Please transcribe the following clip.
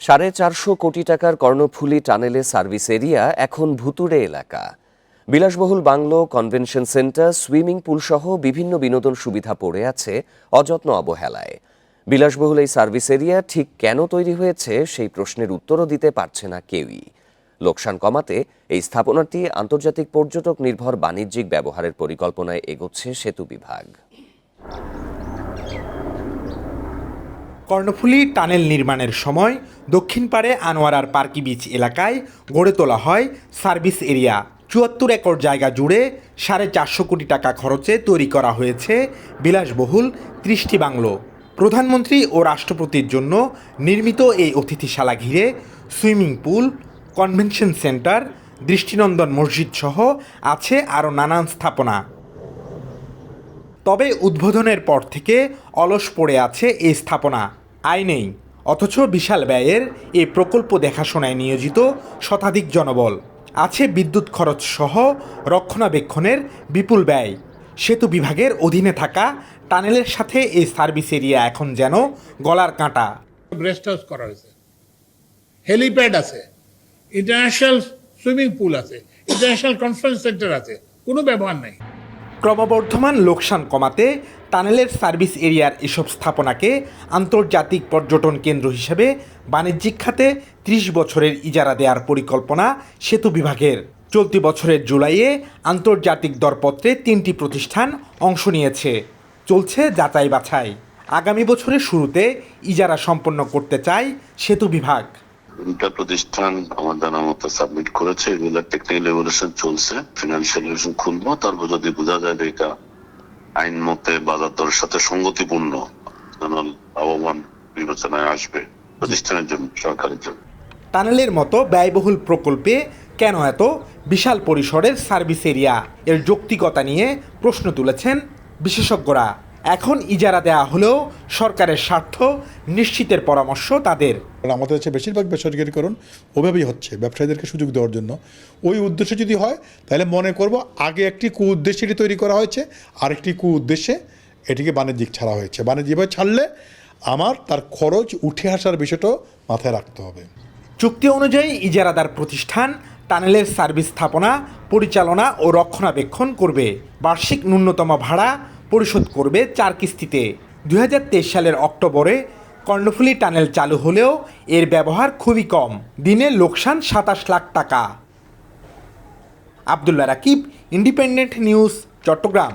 সাড়ে চারশো কোটি টাকার কর্ণফুলী টানেলে সার্ভিস এরিয়া এখন ভুতুড়ে এলাকা। বিলাসবহুল bungalow, convention centre, swimming pool সহ বিভিন্ন বিনোদন সুবিধা পড়ে আছে অযত্ন অবহেলায়। বিলাসবহুল এই সার্ভিস এরিয়া ঠিক কেন তৈরি হয়েছে সেই প্রশ্নের উত্তরও দিতে পারছে না কেউই। লোকসান কমাতে এই স্থাপনাটি আন্তর্জাতিক পর্যটক নির্ভর বাণিজ্যিক ব্যবহারের পরিকল্পনায় এগোচ্ছে সেতু বিভাগ। কর্ণফুলী টানেল নির্মাণের সময় দক্ষিণ পাড়ে আনোয়ারার পার্কি বিচ এলাকায় গড়ে তোলা হয় সার্ভিস এরিয়া। চুয়াত্তর একর জায়গা জুড়ে সাড়ে চারশো কোটি টাকা খরচে তৈরি করা হয়েছে বিলাসবহুল ত্রিশটি বাংলো। প্রধানমন্ত্রী ও রাষ্ট্রপতির জন্য নির্মিত এই অতিথিশালা ঘিরে সুইমিং পুল, কনভেনশন সেন্টার, দৃষ্টিনন্দন মসজিদ সহ আছে আরও নানান স্থাপনা। তবে উদ্বোধনের পর থেকে অলস পড়ে আছে এই স্থাপনা। আয় নেই। অথচ বিশাল ব্যয়ের এই প্রকল্প দেখাশোনায় নিয়োজিত শতাধিক জনবল। আছে বিদ্যুৎ খরচ সহ রক্ষণাবেক্ষণের বিপুল ব্যয়। সেতু বিভাগের অধীনে থাকা টানেলের সাথে এই সার্ভিস এরিয়া এখন যেন গলার কাঁটা। রেস্ট হাউস করা হয়েছে। হেলিপ্যাড আছে। ইন্টারন্যাশনাল সুইমিং পুল আছে। ইন্টারন্যাশনাল কনফারেন্স সেন্টার আছে। কোনো ব্যবহার নেই। ক্রমবর্ধমান লোকসান কমাতে টানেলের সার্ভিস এরিয়ার এসব স্থাপনাকে আন্তর্জাতিক পর্যটন কেন্দ্র হিসেবে বাণিজ্যিক খাতে ত্রিশ বছরের ইজারা দেওয়ার পরিকল্পনা সেতু বিভাগের। চলতি বছরের জুলাইয়ে আন্তর্জাতিক দরপত্রে তিনটি প্রতিষ্ঠান অংশ নিয়েছে। চলছে যাচাই বাছাই আগামী বছরের শুরুতে ইজারা সম্পন্ন করতে চায় সেতু বিভাগ। তিনটা প্রতিষ্ঠান আমার জানা মতো সাবমিট করেছে, এগুলো টেকনিক্যাল এভলিউশন চলছে ফিনান্সিয়াল এভলিউশন খুলবো, তারপর যদি বোঝা যায় যে এটা আইন মতে বাজার সাথে সঙ্গতিপূর্ণ আহ্বান বিবেচনায় আসবে প্রতিষ্ঠানের জন্য, সরকারের জন্য। টানেলের মতো ব্যয়বহুল প্রকল্পে কেন এত বিশাল পরিসরের সার্ভিস এরিয়া? এর যৌক্তিকতা নিয়ে প্রশ্ন তুলেছেন বিশেষজ্ঞরা। এখন ইজারা দেয়া হলেও সরকারের স্বার্থ নিশ্চিতের পরামর্শ তাদের। আমাদের হচ্ছে বেশিরভাগ বেসরকারিকরণ ওভাবেই হচ্ছে ব্যবসায়ীদেরকে সুযোগ দেওয়ার জন্য। ওই উদ্দেশ্য যদি হয় তাহলে মনে করব আগে একটি কু উদ্দেশ্যে এটি তৈরি করা হয়েছে আরেকটি কু উদ্দেশ্যে এটিকে বাণিজ্যিক ছাড়া হয়েছে। বাণিজ্যিকভাবে ছাড়লে আমার তার খরচ উঠে আসার বিষয়টাও মাথায় রাখতে হবে। চুক্তি অনুযায়ী ইজারাদার প্রতিষ্ঠান টানেলের সার্ভিস স্থাপনা পরিচালনা ও রক্ষণাবেক্ষণ করবে। বার্ষিক ন্যূনতম ভাড়া পরিশোধ করবে চার কিস্তিতে দু হাজার তেইশ সালের অক্টোবরে কর্ণফুলী টানেল চালু হলেও এর ব্যবহার খুবই কম। দিনে লোকসান সাতাশ লাখ টাকা। Abdullah Rakib, independent news, Chittagong.